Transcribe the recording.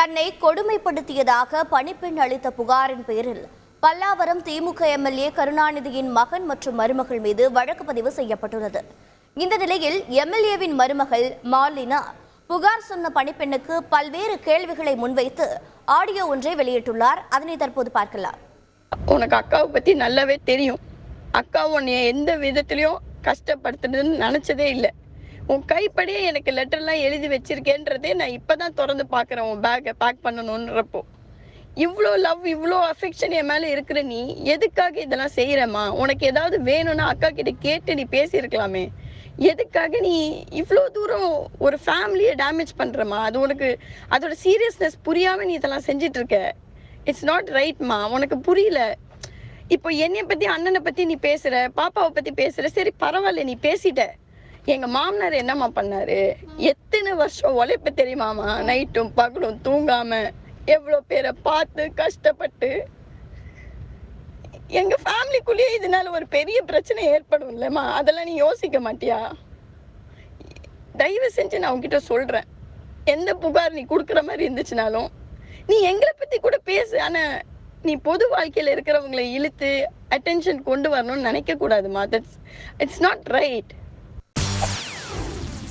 தன்னை கொடுமைப்படுத்தியதாக பணிப்பெண் அளித்த புகாரின் பேரில் பல்லாவரம் திமுக எம்எல்ஏ கருணாநிதியின் மகன் மற்றும் மருமகள் மீது வழக்கு பதிவு செய்யப்பட்டுள்ளது. இந்த நிலையில் எம்எல்ஏவின் மருமகள் மாலினா புகார் சொன்ன பணிப்பெண்ணுக்கு பல்வேறு கேள்விகளை முன்வைத்து ஆடியோ ஒன்றை வெளியிட்டுள்ளார். அதனை தற்போது பார்க்கலாம். உனக்கு அக்காவை பத்தி நல்லாவே தெரியும். அக்கா உன்னைய எந்த விதத்திலையும் கஷ்டப்படுத்துனதுன்னு நினைச்சதே இல்லை. உன் கைப்படியே எனக்கு லெட்டர்லாம் எழுதி வச்சிருக்கேன்றதே நான் இப்போ தான் திறந்து பார்க்குறேன் உன் பேக்கை பேக் பண்ணணுன்றப்போ இவ்வளோ லவ் இவ்வளோ அஃபெக்ஷன் என் மேலே இருக்கிற நீ எதுக்காக இதெல்லாம் செய்கிறம்மா உனக்கு ஏதாவது வேணும்னா அக்கா கிட்ட கேட்டு நீ பேசியிருக்கலாமே. எதுக்காக நீ இவ்வளோ தூரம் ஒரு ஃபேமிலியை டேமேஜ் பண்ணுறம்மா அது உனக்கு அதோட சீரியஸ்னஸ் புரியாமல் நீ இதெல்லாம் செஞ்சிட்ருக்க இட்ஸ் நாட் ரைட்மா உனக்கு புரியல. இப்போ என்னைய பற்றி அண்ணனை பற்றி நீ பேசுகிற பாப்பாவை பற்றி பேசுகிற சரி பரவாயில்ல நீ பேசிட்ட. எங்கள் மாமனார் என்னம்மா பண்ணாரு? எத்தனை வருஷம் உழைப்பு தெரியுமாமா நைட்டும் பகலும் தூங்காமல் எவ்வளோ பேரை பார்த்து கஷ்டப்பட்டு எங்க ஃபேமிலிக்குள்ளேயே இதனால ஒரு பெரிய பிரச்சனை ஏற்படும் இல்லைம்மா அதெல்லாம் நீ யோசிக்க மாட்டியா? தயவு செஞ்சு நான் உங்ககிட்ட சொல்றேன். எந்த புகார் நீ கொடுக்குற மாதிரி இருந்துச்சுனாலும் நீ எங்களை பத்தி கூட பேசு. ஆனா நீ பொது வாழ்க்கையில இருக்கிறவங்களை இழுத்து அட்டென்ஷன் கொண்டு வரணும்னு நினைக்க கூடாதுமா தட்ஸ் இட்ஸ் நாட் ரைட்